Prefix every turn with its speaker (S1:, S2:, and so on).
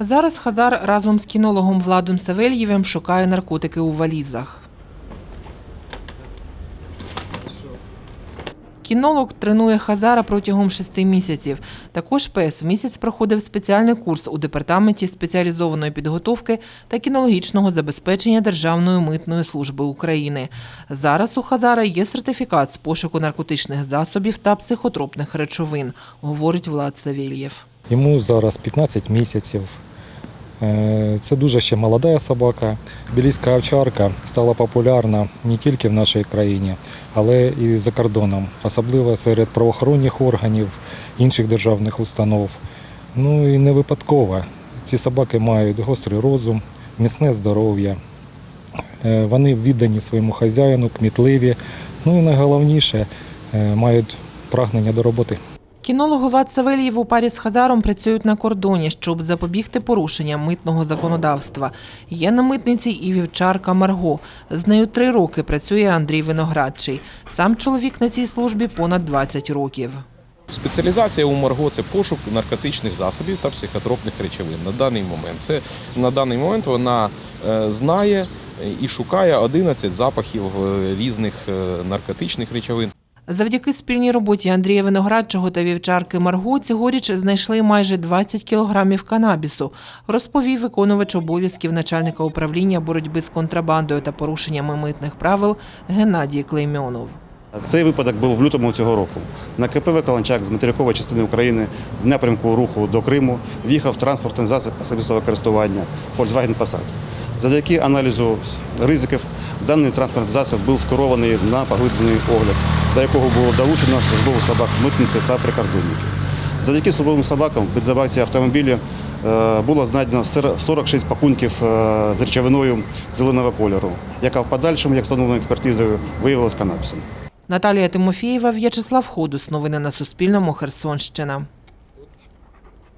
S1: Зараз Хазар разом з кінологом Владом Савельєвим шукає наркотики у валізах. Кінолог тренує Хазара протягом шести місяців. Також пес місяць проходив спеціальний курс у департаменті спеціалізованої підготовки та кінологічного забезпечення Державної митної служби України. Зараз у Хазара є сертифікат з пошуку наркотичних засобів та психотропних речовин, говорить Влад Савельєв.
S2: Йому зараз 15 місяців. Е, Це дуже ще молода собака. Білійська овчарка стала популярна не тільки в нашій країні, але і за кордоном, особливо серед правоохоронних органів, інших державних установ. Ну і не випадково. Ці собаки мають гострий розум, міцне здоров'я. Е, Вони віддані своєму хазяїну, кмітливі. Ну і найголовніше е, мають прагнення до роботи.
S1: Кінолог Влад Савельєв у парі з Хазаром працюють на кордоні, щоб запобігти порушенням митного законодавства. Є на митниці і вівчарка Марго. З нею три роки працює Андрій Виноградчий. Сам чоловік на цій службі понад 20 років.
S3: Спеціалізація у Марго це пошук наркотичних засобів та психотропних речовин. На даний момент це на даний момент вона е, знає і шукає 11 запахів е, різних е, наркотичних речовин.
S1: Завдяки спільній роботі Андрія Виноградчого та вівчарки Марго цьогоріч знайшли майже 20 кілограмів канабісу, розповів виконувач обов'язків начальника управління боротьби з контрабандою та порушеннями митних правил Геннадій Клеймьонов.
S4: Цей випадок був в лютому цього року. На КПВ Каланчак з материкової частини України в напрямку руху до Криму в'їхав транспортний засіб особистого користування Volkswagen Passat. Завдяки аналізу ризиків даний транспортний засіб був скерований на поглиблений огляд, до якого було долучено службових собак митниці та прикордонників. Завдяки службовим собакам під забакці автомобілі е, було знайдено 46 пакунків е, з речовиною зеленого кольору, яка в подальшому, як встановлено експертизою, виявилась канапсом.
S1: Наталія Тимофієва, В'ячеслав Ходус. Новини на Суспільному. Херсонщина.